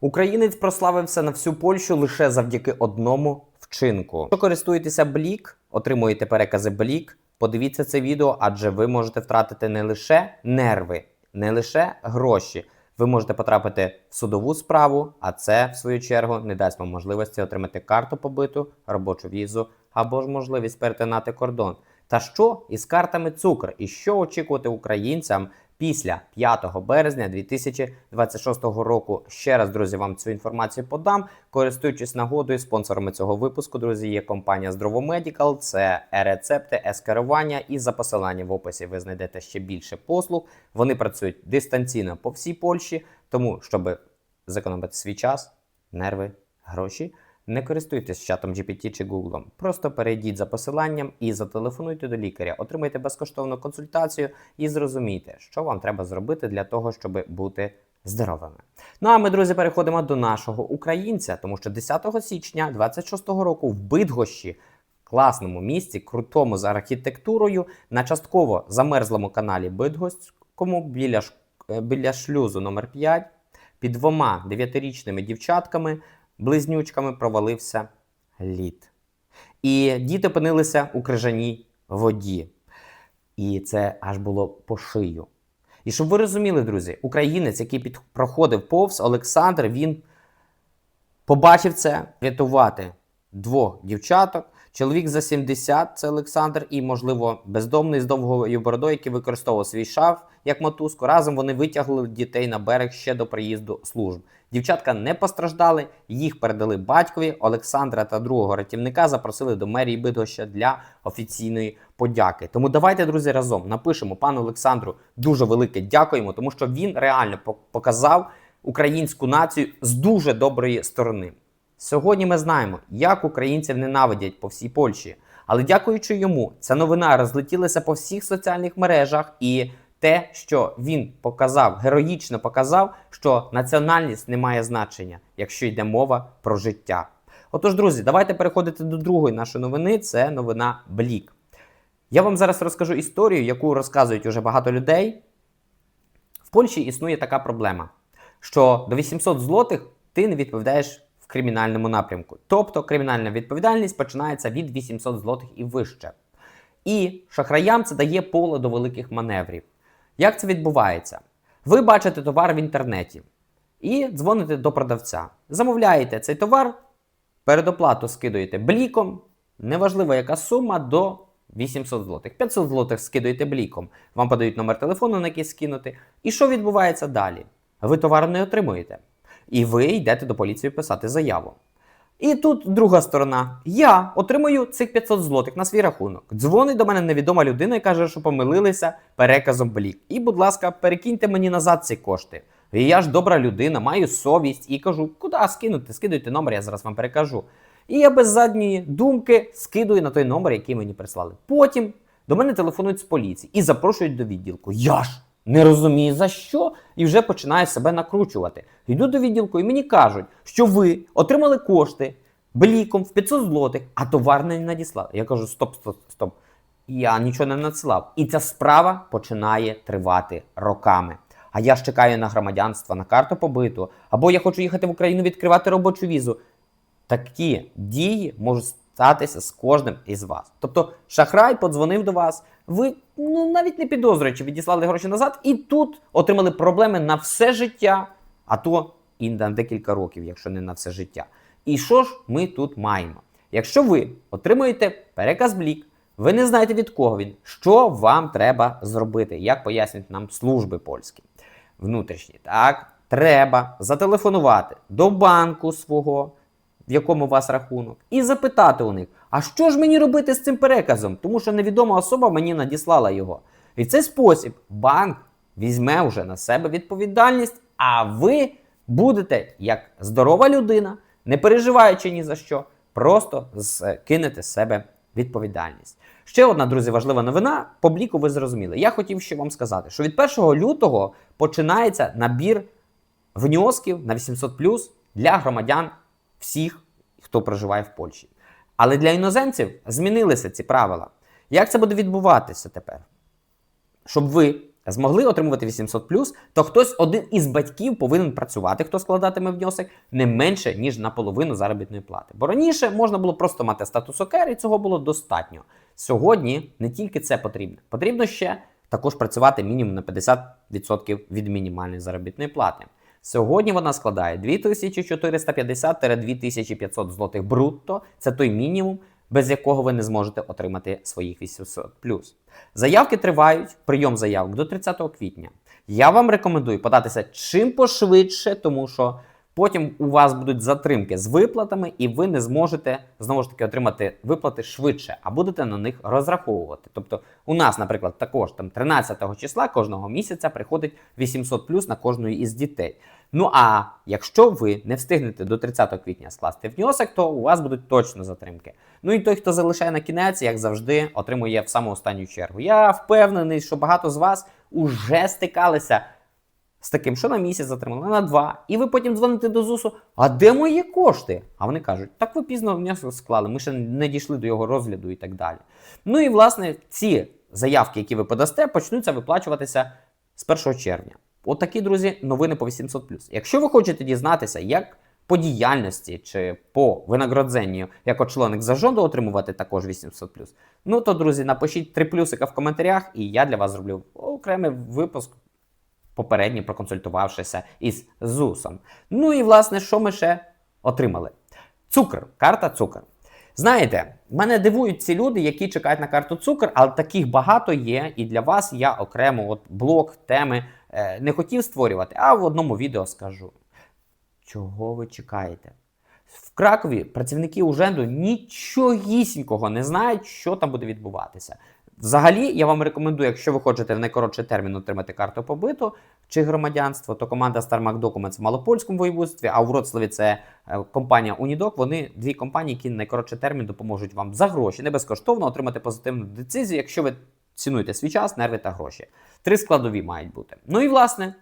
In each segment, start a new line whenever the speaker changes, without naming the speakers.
Українець прославився на всю Польщу лише завдяки одному вчинку. Якщо користуєтеся Блік, отримуєте перекази Блік. Подивіться це відео, адже ви можете втратити не лише нерви, не лише гроші. Ви можете потрапити в судову справу, а це, в свою чергу, не дасть вам можливості отримати карту побиту, робочу візу або ж можливість перетинати кордон. Та що із картами цукр? І що очікувати українцям після 5 березня 2026 року? Ще раз, друзі, вам цю інформацію подам. Користуючись нагодою, спонсорами цього випуску, друзі, є компанія Здровомедікал, це е-рецепти, е-скерування. І за посиланням в описі ви знайдете ще більше послуг. Вони працюють дистанційно по всій Польщі, тому щоб зекономити свій час, нерви, гроші. Не користуйтесь чатом GPT чи Google. Просто перейдіть за посиланням і зателефонуйте до лікаря, отримайте безкоштовну консультацію і зрозумійте, що вам треба зробити для того, щоб бути здоровими. Ну а ми, друзі, переходимо до нашого українця, тому що 10 січня 26-го року в Бидгощі, класному місці, крутому за архітектурою, на частково замерзлому каналі Бидгоському біля, е, біля шлюзу номер 5 під двома дев'ятирічними дівчатками близнючками провалився лід. І діти опинилися у крижаній воді. І це аж було по шию. І щоб ви розуміли, друзі, українець, який під... проходив повз Олександр, він побачив це рятувати двох дівчаток. Чоловік за 70, це Олександр, і, можливо, бездомний з довгою бородою, який використовував свій шаф як мотузку. Разом вони витягли дітей на берег ще до приїзду служб. Дівчатка не постраждали, їх передали батькові. Олександра та другого рятівника запросили до мерії Бидгоща для офіційної подяки. Тому давайте, друзі, разом напишемо пану Олександру дуже велике дякуємо, тому що він реально показав українську націю з дуже доброї сторони. Сьогодні ми знаємо, як українців ненавидять по всій Польщі. Але дякуючи йому, ця новина розлетілася по всіх соціальних мережах, і те, що він показав, героїчно показав, що національність не має значення, якщо йде мова про життя. Отож, друзі, давайте переходити до другої нашої новини. Це новина Блік. Я вам зараз розкажу історію, яку розказують уже багато людей. В Польщі існує така проблема, що до 800 злотих ти не відповідаєш в кримінальному напрямку. Тобто кримінальна відповідальність починається від 800 злотих і вище. І шахраям це дає поле до великих маневрів. Як це відбувається? Ви бачите товар в інтернеті і дзвоните до продавця. Замовляєте цей товар, передоплату скидуєте бліком, неважливо яка сума, до 800 злотих. 500 злотих скидуєте бліком. Вам подають номер телефону, на який скинути. І що відбувається далі? Ви товар не отримуєте. І ви йдете до поліції писати заяву. І тут друга сторона. Я отримую цих 500 злотих на свій рахунок. Дзвонить до мене невідома людина і каже, що помилилися переказом блік. І, будь ласка, перекиньте мені назад ці кошти. І я ж добра людина, маю совість і кажу, куди скинути? Скидуйте номер, я зараз вам перекажу. І я без задньої думки скидую на той номер, який мені прислали. Потім до мене телефонують з поліції і запрошують до відділку. Я ж не розумію за що, і вже починаю себе накручувати. Йду до відділку і мені кажуть, що ви отримали кошти бліком в 500 злотих, а товар не надіслали. Я кажу: стоп, стоп, стоп. Я нічого не надсилав. І ця справа починає тривати роками. А я ж чекаю на громадянство, на карту побиту, або я хочу їхати в Україну відкривати робочу візу. Такі дії можуть статися з кожним із вас. Тобто шахрай подзвонив до вас, ви ну навіть не підозрюючи, відіслали гроші назад, і тут отримали проблеми на все життя, а то і на декілька років, якщо не на все життя. І що ж ми тут маємо? Якщо ви отримуєте переказ блік, ви не знаєте від кого він, що вам треба зробити, як пояснюють нам служби польські внутрішні. Так, треба зателефонувати до банку свого, в якому у вас рахунок, і запитати у них, а що ж мені робити з цим переказом? Тому що невідома особа мені надіслала його. І в цей спосіб банк візьме вже на себе відповідальність, а ви будете як здорова людина, не переживаючи ні за що, просто скинете з себе відповідальність. Ще одна, друзі, важлива новина. По бліку ви зрозуміли. Я хотів ще вам сказати, що від 1 лютого починається набір внесків на 800 для громадян всіх, хто проживає в Польщі. Але для іноземців змінилися ці правила. Як це буде відбуватися тепер? Щоб ви змогли отримувати 800 то хтось один із батьків повинен працювати, хто складатиме внесок, не менше, ніж наполовину заробітної плати. Бо раніше можна було просто мати статус ОКР, і цього було достатньо. Сьогодні не тільки це потрібно, потрібно ще також працювати мінімум на 50% від мінімальної заробітної плати. Сьогодні вона складає 2450-2500 злотих брутто. Це той мінімум, без якого ви не зможете отримати своїх 800 Заявки тривають, прийом заявок до 30 квітня. Я вам рекомендую податися чим пошвидше, тому що потім у вас будуть затримки з виплатами, і ви не зможете знову ж таки отримати виплати швидше, а будете на них розраховувати. Тобто, у нас, наприклад, також там 13 числа кожного місяця приходить 800 плюс на кожної із дітей. Ну а якщо ви не встигнете до 30 квітня скласти внесок, то у вас будуть точно затримки. Ну і той, хто залишає на кінець, як завжди, отримує в саму останню чергу. Я впевнений, що багато з вас уже стикалися з таким, що на місяць затримали, на два. І ви потім дзвоните до ЗУСу, а де мої кошти? А вони кажуть, так ви пізно внесок склали, ми ще не дійшли до його розгляду і так далі. Ну і власне ці заявки, які ви подасте, почнуться виплачуватися з 1 червня. От такі, друзі, новини по 800 Якщо ви хочете дізнатися, як по діяльності чи по винагородженню як очолоник зажонду отримувати також 800 ну то, друзі, напишіть три плюсика в коментарях, і я для вас зроблю окремий випуск, попередньо проконсультувавшися із ЗУСом. Ну і власне, що ми ще отримали? Цукор, карта цукор. Знаєте, мене дивують ці люди, які чекають на карту цукор, але таких багато є. І для вас я окремо от блок теми е, не хотів створювати, а в одному відео скажу. Чого ви чекаєте? В Кракові працівники Уженду нічогісінького не знають, що там буде відбуватися. Взагалі, я вам рекомендую, якщо ви хочете в найкоротший термін отримати карту побиту чи громадянство, то команда StarMac Documents в Малопольському воєводстві, а у Вроцлаві це е, компанія Унідок. Вони дві компанії, які в найкоротший термін допоможуть вам за гроші, не безкоштовно отримати позитивну децизію, якщо ви цінуєте свій час, нерви та гроші. Три складові мають бути. Ну і власне,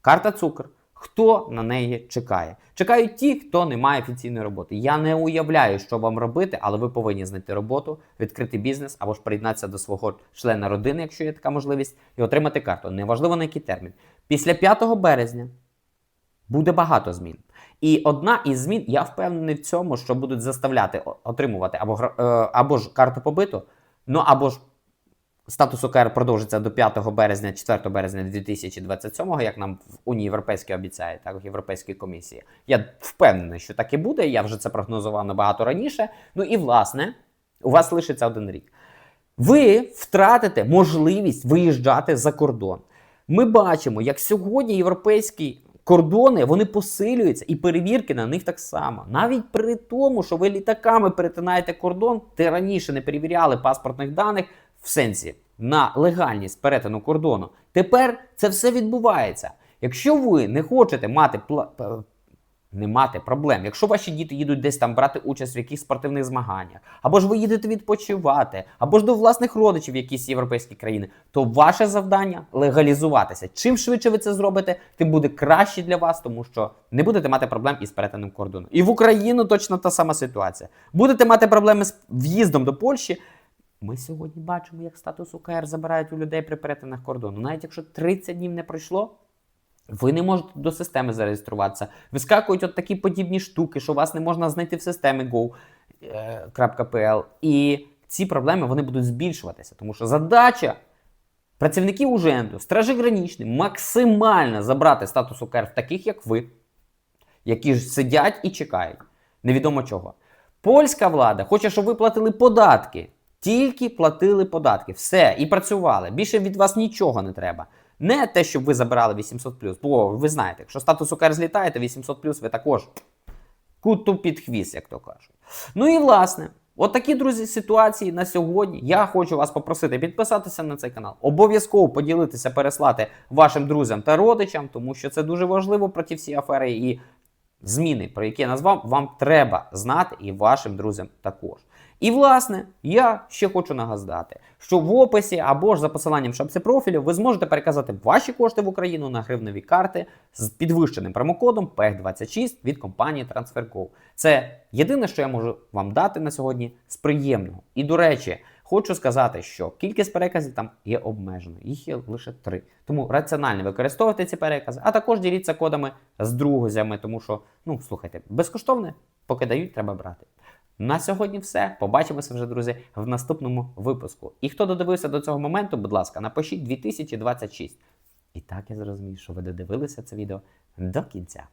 карта цукор. Хто на неї чекає? Чекають ті, хто не має офіційної роботи. Я не уявляю, що вам робити, але ви повинні знайти роботу, відкрити бізнес або ж приєднатися до свого члена родини, якщо є така можливість, і отримати карту. Неважливо на який термін. Після 5 березня буде багато змін. І одна із змін, я впевнений в цьому, що будуть заставляти отримувати або е, або ж карту побиту, ну або ж Статус ОКР продовжиться до 5 березня, 4 березня 2027, як нам в Унії Європейській обіцяє, так Європейської комісії. Я впевнений, що так і буде. Я вже це прогнозував набагато раніше. Ну і власне, у вас лишиться один рік. Ви втратите можливість виїжджати за кордон. Ми бачимо, як сьогодні європейські кордони вони посилюються, і перевірки на них так само. Навіть при тому, що ви літаками перетинаєте кордон, ти раніше не перевіряли паспортних даних в сенсі на легальність перетину кордону. Тепер це все відбувається. Якщо ви не хочете мати не мати проблем, якщо ваші діти їдуть десь там брати участь в якихось спортивних змаганнях, або ж ви їдете відпочивати, або ж до власних родичів в якісь європейські країни, то ваше завдання легалізуватися. Чим швидше ви це зробите, тим буде краще для вас, тому що не будете мати проблем із перетином кордону. І в Україну точно та сама ситуація. Будете мати проблеми з в'їздом до Польщі. Ми сьогодні бачимо, як статус УКР забирають у людей при перетинах кордону. Навіть якщо 30 днів не пройшло, ви не можете до системи зареєструватися. Вискакують от такі подібні штуки, що вас не можна знайти в системі go.pl. І ці проблеми вони будуть збільшуватися, тому що задача працівників уженду, стражі гранічні, максимально забрати статус УКР в таких, як ви, які ж сидять і чекають. Невідомо чого. Польська влада хоче, щоб ви платили податки. Тільки платили податки. Все, і працювали. Більше від вас нічого не треба. Не те, щоб ви забирали 800 бо ви знаєте, якщо статус УКР злітаєте, 800 ви також куту під хвіст, як то кажуть. Ну і власне, от такі, друзі, ситуації на сьогодні. Я хочу вас попросити підписатися на цей канал. Обов'язково поділитися, переслати вашим друзям та родичам, тому що це дуже важливо про ті всі афери і зміни, про які я назвав, вам треба знати і вашим друзям також. І, власне, я ще хочу нагадати, що в описі або ж за посиланням шапці профілю ви зможете переказати ваші кошти в Україну на гривневі карти з підвищеним промокодом PEG26 від компанії TransferGo. Це єдине, що я можу вам дати на сьогодні з приємного. І до речі, Хочу сказати, що кількість переказів там є обмеженою, їх є лише три. Тому раціонально використовуйте ці перекази, а також діліться кодами з друзями, тому що, ну слухайте, безкоштовне, поки дають, треба брати. На сьогодні все. Побачимося вже, друзі, в наступному випуску. І хто додивився до цього моменту, будь ласка, напишіть 2026. І так я зрозумів, що ви додивилися це відео до кінця.